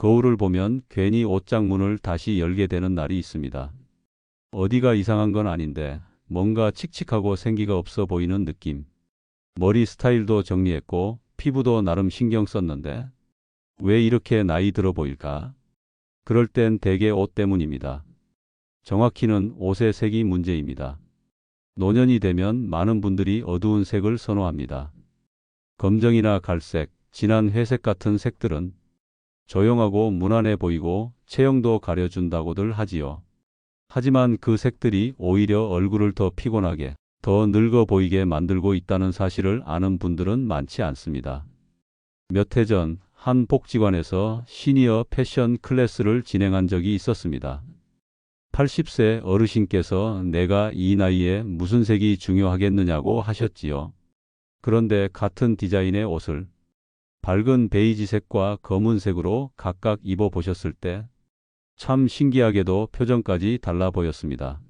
거울을 보면 괜히 옷장 문을 다시 열게 되는 날이 있습니다. 어디가 이상한 건 아닌데 뭔가 칙칙하고 생기가 없어 보이는 느낌. 머리 스타일도 정리했고 피부도 나름 신경 썼는데 왜 이렇게 나이 들어 보일까? 그럴 땐 대개 옷 때문입니다. 정확히는 옷의 색이 문제입니다. 노년이 되면 많은 분들이 어두운 색을 선호합니다. 검정이나 갈색, 진한 회색 같은 색들은 조용하고 무난해 보이고 체형도 가려준다고들 하지요. 하지만 그 색들이 오히려 얼굴을 더 피곤하게, 더 늙어 보이게 만들고 있다는 사실을 아는 분들은 많지 않습니다. 몇 해 전 한 복지관에서 시니어 패션 클래스를 진행한 적이 있었습니다. 80세 어르신께서 내가 이 나이에 무슨 색이 중요하겠느냐고 하셨지요. 그런데 같은 디자인의 옷을 밝은 베이지색과 검은색으로 각각 입어 보셨을 때 참 신기하게도 표정까지 달라 보였습니다.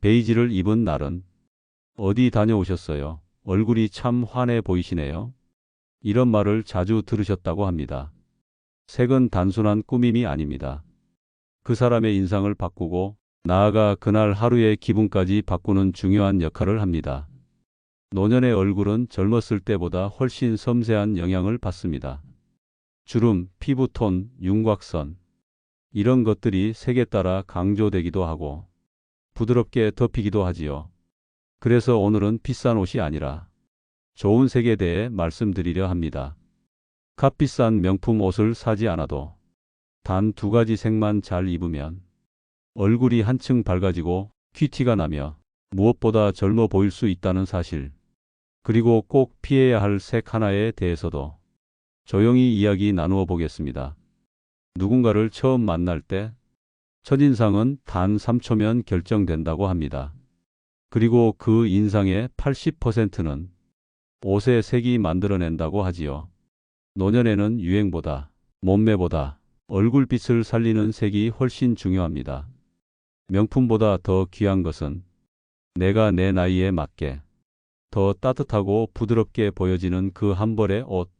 베이지를 입은 날은 어디 다녀오셨어요? 얼굴이 참 환해 보이시네요. 이런 말을 자주 들으셨다고 합니다. 색은 단순한 꾸밈이 아닙니다. 그 사람의 인상을 바꾸고 나아가 그날 하루의 기분까지 바꾸는 중요한 역할을 합니다. 노년의 얼굴은 젊었을 때보다 훨씬 섬세한 영향을 받습니다. 주름, 피부톤, 윤곽선 이런 것들이 색에 따라 강조되기도 하고 부드럽게 덮이기도 하지요. 그래서 오늘은 비싼 옷이 아니라 좋은 색에 대해 말씀드리려 합니다. 값비싼 명품 옷을 사지 않아도 단 두 가지 색만 잘 입으면 얼굴이 한층 밝아지고 큐티가 나며 무엇보다 젊어 보일 수 있다는 사실. 그리고 꼭 피해야 할 색 하나에 대해서도 조용히 이야기 나누어 보겠습니다. 누군가를 처음 만날 때 첫인상은 단 3초면 결정된다고 합니다. 그리고 그 인상의 80%는 옷의 색이 만들어낸다고 하지요. 노년에는 유행보다 몸매보다 얼굴빛을 살리는 색이 훨씬 중요합니다. 명품보다 더 귀한 것은 내가 내 나이에 맞게 더 따뜻하고 부드럽게 보여지는 그 한 벌의 옷.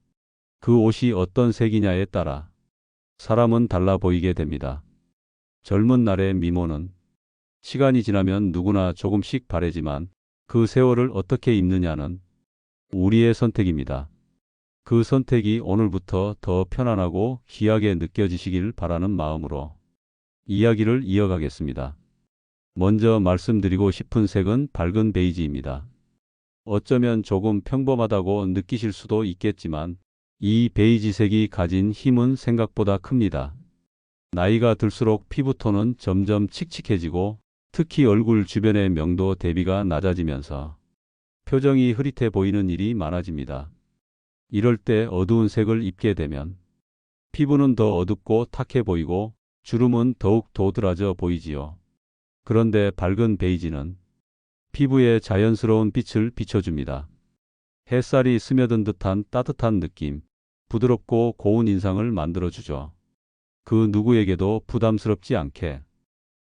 그 옷이 어떤 색이냐에 따라 사람은 달라 보이게 됩니다. 젊은 날의 미모는 시간이 지나면 누구나 조금씩 바래지만 그 세월을 어떻게 입느냐는 우리의 선택입니다. 그 선택이 오늘부터 더 편안하고 귀하게 느껴지시길 바라는 마음으로 이야기를 이어가겠습니다. 먼저 말씀드리고 싶은 색은 밝은 베이지입니다. 어쩌면 조금 평범하다고 느끼실 수도 있겠지만 이 베이지색이 가진 힘은 생각보다 큽니다. 나이가 들수록 피부톤은 점점 칙칙해지고 특히 얼굴 주변의 명도 대비가 낮아지면서 표정이 흐릿해 보이는 일이 많아집니다. 이럴 때 어두운 색을 입게 되면 피부는 더 어둡고 탁해 보이고 주름은 더욱 도드라져 보이지요. 그런데 밝은 베이지는 피부에 자연스러운 빛을 비춰줍니다. 햇살이 스며든 듯한 따뜻한 느낌, 부드럽고 고운 인상을 만들어주죠. 그 누구에게도 부담스럽지 않게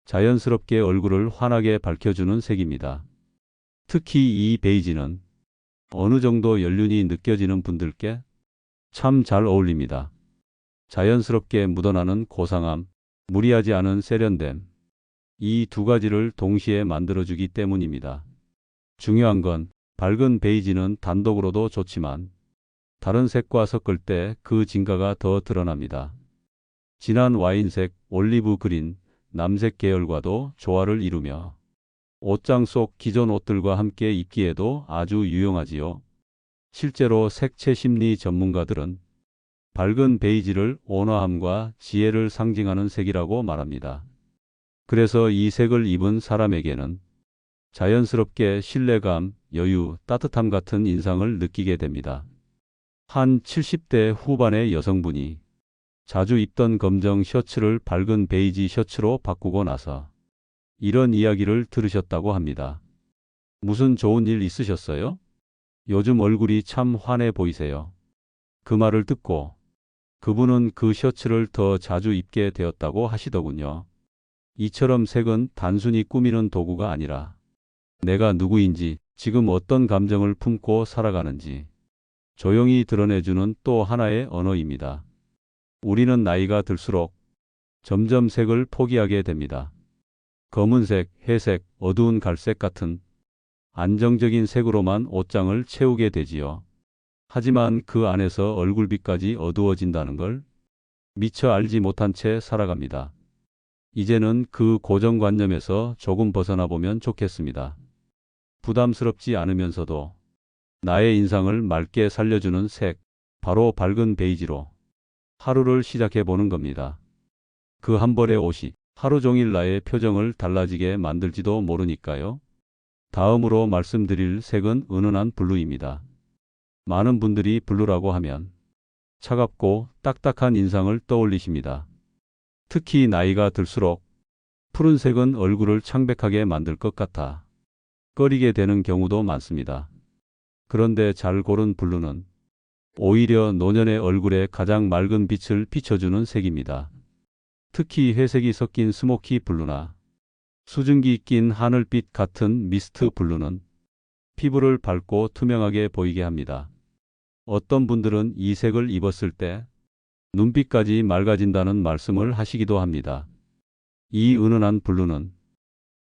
자연스럽게 얼굴을 환하게 밝혀주는 색입니다. 특히 이 베이지는 어느 정도 연륜이 느껴지는 분들께 참 잘 어울립니다. 자연스럽게 묻어나는 고상함, 무리하지 않은 세련됨, 이 두 가지를 동시에 만들어주기 때문입니다. 중요한 건 밝은 베이지는 단독으로도 좋지만 다른 색과 섞을 때 그 진가가 더 드러납니다. 진한 와인색, 올리브 그린, 남색 계열과도 조화를 이루며 옷장 속 기존 옷들과 함께 입기에도 아주 유용하지요. 실제로 색채 심리 전문가들은 밝은 베이지를 온화함과 지혜를 상징하는 색이라고 말합니다. 그래서 이 색을 입은 사람에게는 자연스럽게 신뢰감, 여유, 따뜻함 같은 인상을 느끼게 됩니다. 한 70대 후반의 여성분이 자주 입던 검정 셔츠를 밝은 베이지 셔츠로 바꾸고 나서 이런 이야기를 들으셨다고 합니다. 무슨 좋은 일 있으셨어요? 요즘 얼굴이 참 환해 보이세요. 그 말을 듣고 그분은 그 셔츠를 더 자주 입게 되었다고 하시더군요. 이처럼 색은 단순히 꾸미는 도구가 아니라 내가 누구인지 지금 어떤 감정을 품고 살아가는지 조용히 드러내주는 또 하나의 언어입니다. 우리는 나이가 들수록 점점 색을 포기하게 됩니다. 검은색, 회색, 어두운 갈색 같은 안정적인 색으로만 옷장을 채우게 되지요. 하지만 그 안에서 얼굴빛까지 어두워진다는 걸 미처 알지 못한 채 살아갑니다. 이제는 그 고정관념에서 조금 벗어나 보면 좋겠습니다. 부담스럽지 않으면서도 나의 인상을 맑게 살려주는 색, 바로 밝은 베이지로 하루를 시작해 보는 겁니다. 그 한 벌의 옷이 하루 종일 나의 표정을 달라지게 만들지도 모르니까요. 다음으로 말씀드릴 색은 은은한 블루입니다. 많은 분들이 블루라고 하면 차갑고 딱딱한 인상을 떠올리십니다. 특히 나이가 들수록 푸른색은 얼굴을 창백하게 만들 것 같아 꺼리게 되는 경우도 많습니다. 그런데 잘 고른 블루는 오히려 노년의 얼굴에 가장 맑은 빛을 비춰주는 색입니다. 특히 회색이 섞인 스모키 블루나 수증기 낀 하늘빛 같은 미스트 블루는 피부를 밝고 투명하게 보이게 합니다. 어떤 분들은 이 색을 입었을 때 눈빛까지 맑아진다는 말씀을 하시기도 합니다. 이 은은한 블루는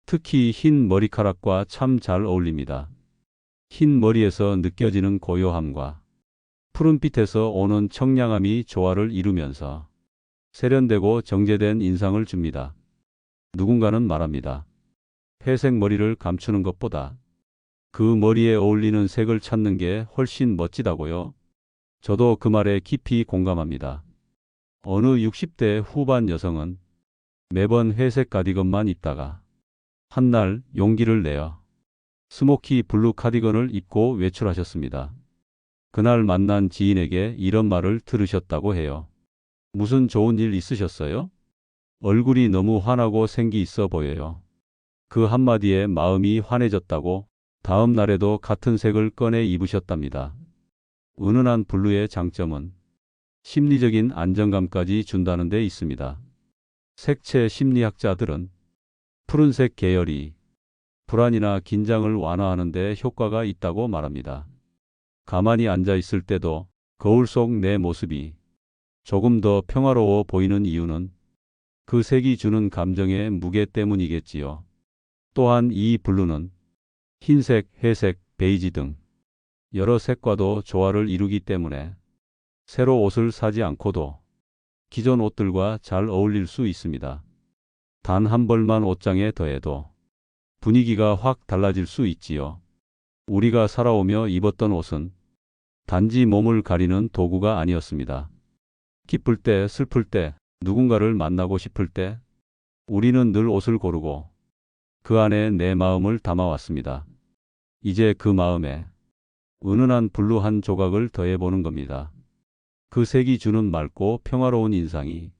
특히 흰 머리카락과 참 잘 어울립니다. 흰 머리에서 느껴지는 고요함과 푸른빛에서 오는 청량함이 조화를 이루면서 세련되고 정제된 인상을 줍니다. 누군가는 말합니다. 회색 머리를 감추는 것보다 그 머리에 어울리는 색을 찾는 게 훨씬 멋지다고요. 저도 그 말에 깊이 공감합니다. 어느 60대 후반 여성은 매번 회색 가디건만 입다가 한날 용기를 내어 스모키 블루 카디건을 입고 외출하셨습니다. 그날 만난 지인에게 이런 말을 들으셨다고 해요. 무슨 좋은 일 있으셨어요? 얼굴이 너무 환하고 생기 있어 보여요. 그 한마디에 마음이 환해졌다고 다음 날에도 같은 색을 꺼내 입으셨답니다. 은은한 블루의 장점은 심리적인 안정감까지 준다는 데 있습니다. 색채 심리학자들은 푸른색 계열이 불안이나 긴장을 완화하는 데 효과가 있다고 말합니다. 가만히 앉아 있을 때도 거울 속 내 모습이 조금 더 평화로워 보이는 이유는 그 색이 주는 감정의 무게 때문이겠지요. 또한 이 블루는 흰색, 회색, 베이지 등 여러 색과도 조화를 이루기 때문에 새로 옷을 사지 않고도 기존 옷들과 잘 어울릴 수 있습니다. 단 한 벌만 옷장에 더해도 분위기가 확 달라질 수 있지요. 우리가 살아오며 입었던 옷은 단지 몸을 가리는 도구가 아니었습니다. 기쁠 때, 슬플 때, 누군가를 만나고 싶을 때, 우리는 늘 옷을 고르고 그 안에 내 마음을 담아왔습니다. 이제 그 마음에 은은한 블루 한 조각을 더해보는 겁니다. 그 색이 주는 맑고 평화로운 인상이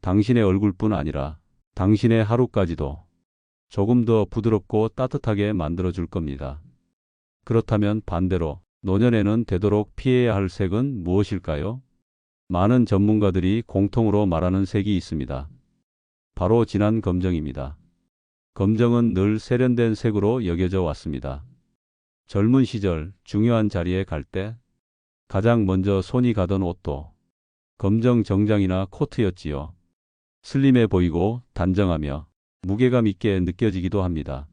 당신의 얼굴뿐 아니라 당신의 하루까지도 조금 더 부드럽고 따뜻하게 만들어줄 겁니다. 그렇다면 반대로 노년에는 되도록 피해야 할 색은 무엇일까요? 많은 전문가들이 공통으로 말하는 색이 있습니다. 바로 진한 검정입니다. 검정은 늘 세련된 색으로 여겨져 왔습니다. 젊은 시절 중요한 자리에 갈 때 가장 먼저 손이 가던 옷도 검정 정장이나 코트였지요. 슬림해 보이고 단정하며 무게감 있게 느껴지기도 합니다.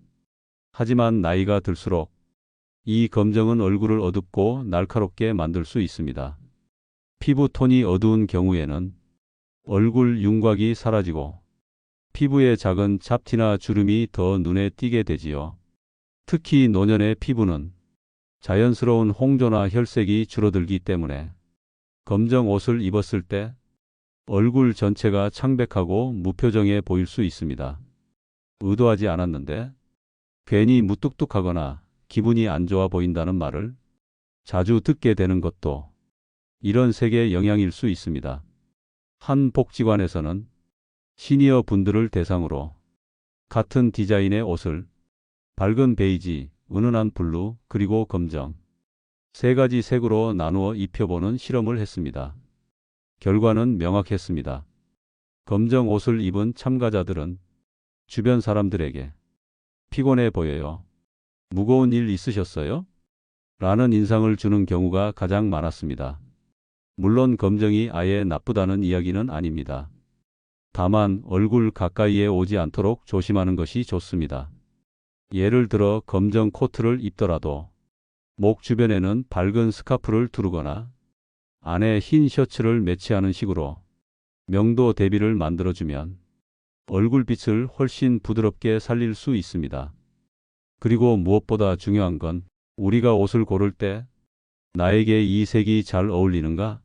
하지만 나이가 들수록 이 검정은 얼굴을 어둡고 날카롭게 만들 수 있습니다. 피부 톤이 어두운 경우에는 얼굴 윤곽이 사라지고 피부에 작은 잡티나 주름이 더 눈에 띄게 되지요. 특히 노년의 피부는 자연스러운 홍조나 혈색이 줄어들기 때문에 검정 옷을 입었을 때 얼굴 전체가 창백하고 무표정해 보일 수 있습니다. 의도하지 않았는데 괜히 무뚝뚝하거나 기분이 안 좋아 보인다는 말을 자주 듣게 되는 것도 이런 색의 영향일 수 있습니다. 한 복지관에서는 시니어 분들을 대상으로 같은 디자인의 옷을 밝은 베이지, 은은한 블루, 그리고 검정 세 가지 색으로 나누어 입혀보는 실험을 했습니다. 결과는 명확했습니다. 검정 옷을 입은 참가자들은 주변 사람들에게 피곤해 보여요. 무거운 일 있으셨어요? 라는 인상을 주는 경우가 가장 많았습니다. 물론 검정이 아예 나쁘다는 이야기는 아닙니다. 다만 얼굴 가까이에 오지 않도록 조심하는 것이 좋습니다. 예를 들어 검정 코트를 입더라도 목 주변에는 밝은 스카프를 두르거나 안에 흰 셔츠를 매치하는 식으로 명도 대비를 만들어주면 얼굴빛을 훨씬 부드럽게 살릴 수 있습니다. 그리고 무엇보다 중요한 건 우리가 옷을 고를 때 나에게 이 색이 잘 어울리는가?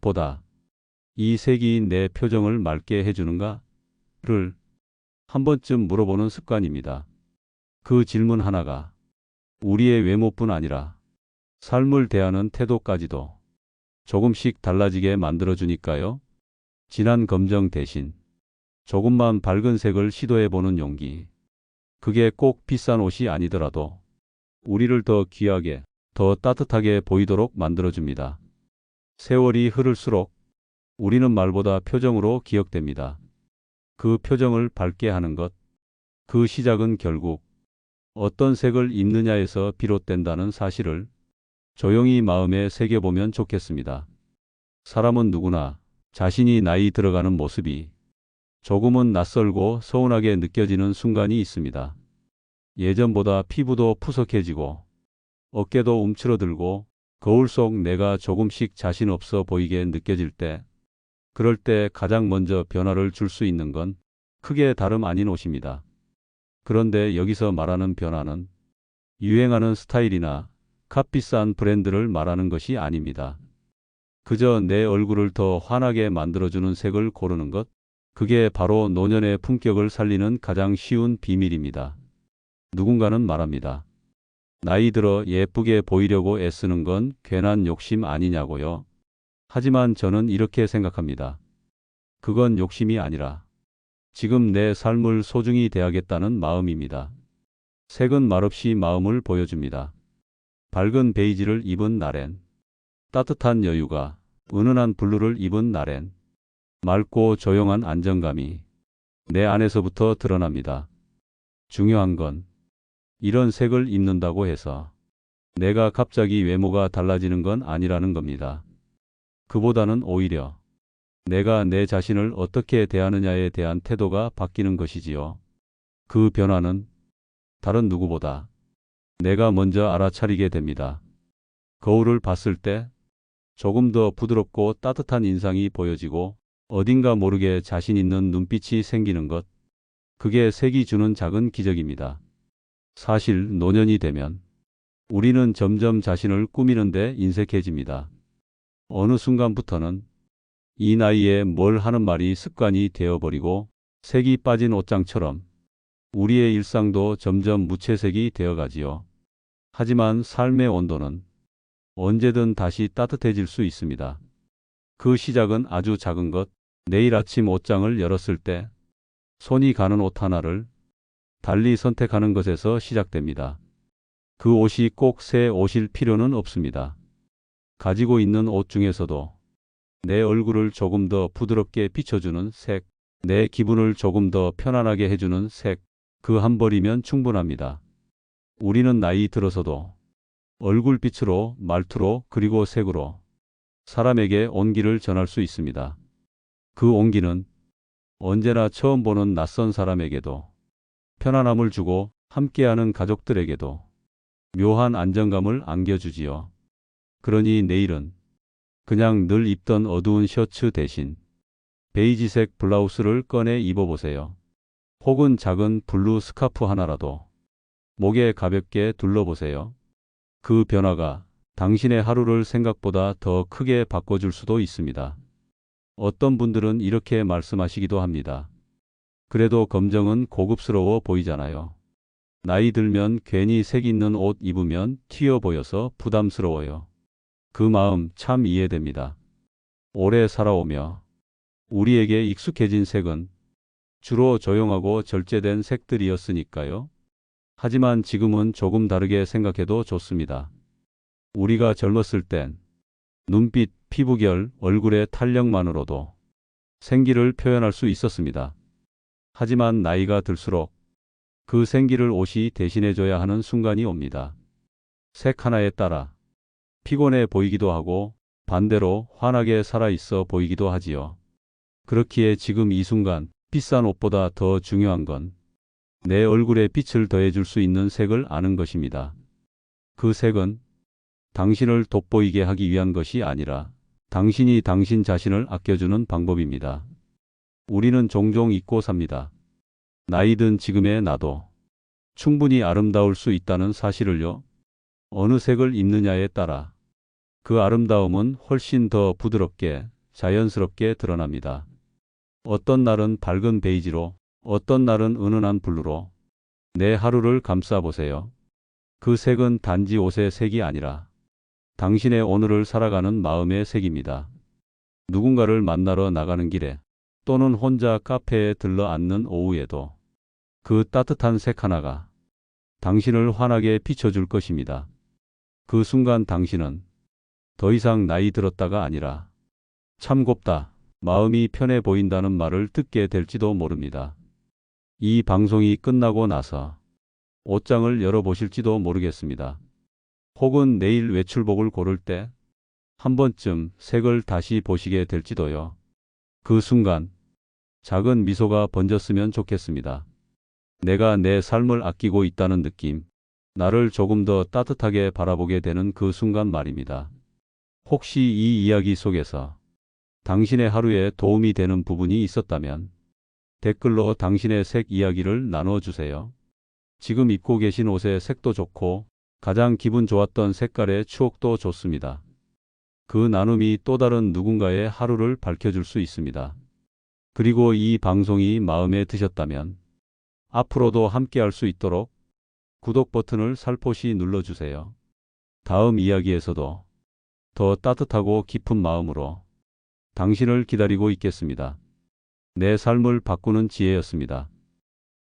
보다 이 색이 내 표정을 맑게 해주는가? 를 한 번쯤 물어보는 습관입니다. 그 질문 하나가 우리의 외모뿐 아니라 삶을 대하는 태도까지도 조금씩 달라지게 만들어주니까요. 진한 검정 대신 조금만 밝은 색을 시도해보는 용기. 그게 꼭 비싼 옷이 아니더라도 우리를 더 귀하게, 더 따뜻하게 보이도록 만들어줍니다. 세월이 흐를수록 우리는 말보다 표정으로 기억됩니다. 그 표정을 밝게 하는 것, 그 시작은 결국 어떤 색을 입느냐에서 비롯된다는 사실을 조용히 마음에 새겨보면 좋겠습니다. 사람은 누구나 자신이 나이 들어가는 모습이 조금은 낯설고 서운하게 느껴지는 순간이 있습니다. 예전보다 피부도 푸석해지고 어깨도 움츠러들고 거울 속 내가 조금씩 자신 없어 보이게 느껴질 때 그럴 때 가장 먼저 변화를 줄 수 있는 건 크게 다름 아닌 옷입니다. 그런데 여기서 말하는 변화는 유행하는 스타일이나 값비싼 브랜드를 말하는 것이 아닙니다. 그저 내 얼굴을 더 환하게 만들어주는 색을 고르는 것, 그게 바로 노년의 품격을 살리는 가장 쉬운 비밀입니다. 누군가는 말합니다. 나이 들어 예쁘게 보이려고 애쓰는 건 괜한 욕심 아니냐고요. 하지만 저는 이렇게 생각합니다. 그건 욕심이 아니라 지금 내 삶을 소중히 대하겠다는 마음입니다. 색은 말없이 마음을 보여줍니다. 밝은 베이지를 입은 날엔, 따뜻한 여유가, 은은한 블루를 입은 날엔, 맑고 조용한 안정감이 내 안에서부터 드러납니다. 중요한 건 이런 색을 입는다고 해서 내가 갑자기 외모가 달라지는 건 아니라는 겁니다. 그보다는 오히려 내가 내 자신을 어떻게 대하느냐에 대한 태도가 바뀌는 것이지요. 그 변화는 다른 누구보다 내가 먼저 알아차리게 됩니다. 거울을 봤을 때 조금 더 부드럽고 따뜻한 인상이 보여지고 어딘가 모르게 자신 있는 눈빛이 생기는 것. 그게 색이 주는 작은 기적입니다. 사실 노년이 되면 우리는 점점 자신을 꾸미는데 인색해집니다. 어느 순간부터는 이 나이에 뭘 하는 말이 습관이 되어버리고 색이 빠진 옷장처럼 우리의 일상도 점점 무채색이 되어가지요. 하지만 삶의 온도는 언제든 다시 따뜻해질 수 있습니다. 그 시작은 아주 작은 것, 내일 아침 옷장을 열었을 때 손이 가는 옷 하나를 달리 선택하는 것에서 시작됩니다. 그 옷이 꼭 새 옷일 필요는 없습니다. 가지고 있는 옷 중에서도 내 얼굴을 조금 더 부드럽게 비춰주는 색, 내 기분을 조금 더 편안하게 해주는 색, 그 한 벌이면 충분합니다. 우리는 나이 들어서도 얼굴빛으로, 말투로, 그리고 색으로 사람에게 온기를 전할 수 있습니다. 그 온기는 언제나 처음 보는 낯선 사람에게도 편안함을 주고 함께하는 가족들에게도 묘한 안정감을 안겨주지요. 그러니 내일은 그냥 늘 입던 어두운 셔츠 대신 베이지색 블라우스를 꺼내 입어보세요. 혹은 작은 블루 스카프 하나라도 목에 가볍게 둘러보세요. 그 변화가 당신의 하루를 생각보다 더 크게 바꿔줄 수도 있습니다. 어떤 분들은 이렇게 말씀하시기도 합니다. 그래도 검정은 고급스러워 보이잖아요. 나이 들면 괜히 색 있는 옷 입으면 튀어 보여서 부담스러워요. 그 마음 참 이해됩니다. 오래 살아오며 우리에게 익숙해진 색은 주로 조용하고 절제된 색들이었으니까요. 하지만 지금은 조금 다르게 생각해도 좋습니다. 우리가 젊었을 땐 눈빛, 피부결, 얼굴의 탄력만으로도 생기를 표현할 수 있었습니다. 하지만 나이가 들수록 그 생기를 옷이 대신해줘야 하는 순간이 옵니다. 색 하나에 따라 피곤해 보이기도 하고 반대로 환하게 살아있어 보이기도 하지요. 그렇기에 지금 이 순간 비싼 옷보다 더 중요한 건 내 얼굴에 빛을 더해줄 수 있는 색을 아는 것입니다. 그 색은 당신을 돋보이게 하기 위한 것이 아니라 당신이 당신 자신을 아껴주는 방법입니다. 우리는 종종 잊고 삽니다. 나이든 지금의 나도 충분히 아름다울 수 있다는 사실을요. 어느 색을 입느냐에 따라 그 아름다움은 훨씬 더 부드럽게 자연스럽게 드러납니다. 어떤 날은 밝은 베이지로 어떤 날은 은은한 블루로 내 하루를 감싸보세요. 그 색은 단지 옷의 색이 아니라 당신의 오늘을 살아가는 마음의 색입니다. 누군가를 만나러 나가는 길에 또는 혼자 카페에 들러 앉는 오후에도 그 따뜻한 색 하나가 당신을 환하게 비춰줄 것입니다. 그 순간 당신은 더 이상 나이 들었다가 아니라 참 곱다, 마음이 편해 보인다는 말을 듣게 될지도 모릅니다. 이 방송이 끝나고 나서 옷장을 열어보실지도 모르겠습니다. 혹은 내일 외출복을 고를 때 한 번쯤 색을 다시 보시게 될지도요. 그 순간 작은 미소가 번졌으면 좋겠습니다. 내가 내 삶을 아끼고 있다는 느낌, 나를 조금 더 따뜻하게 바라보게 되는 그 순간 말입니다. 혹시 이 이야기 속에서 당신의 하루에 도움이 되는 부분이 있었다면 댓글로 당신의 색 이야기를 나눠주세요. 지금 입고 계신 옷의 색도 좋고 가장 기분 좋았던 색깔의 추억도 좋습니다. 그 나눔이 또 다른 누군가의 하루를 밝혀줄 수 있습니다. 그리고 이 방송이 마음에 드셨다면 앞으로도 함께 할 수 있도록 구독 버튼을 살포시 눌러주세요. 다음 이야기에서도 더 따뜻하고 깊은 마음으로 당신을 기다리고 있겠습니다. 내 삶을 바꾸는 지혜였습니다.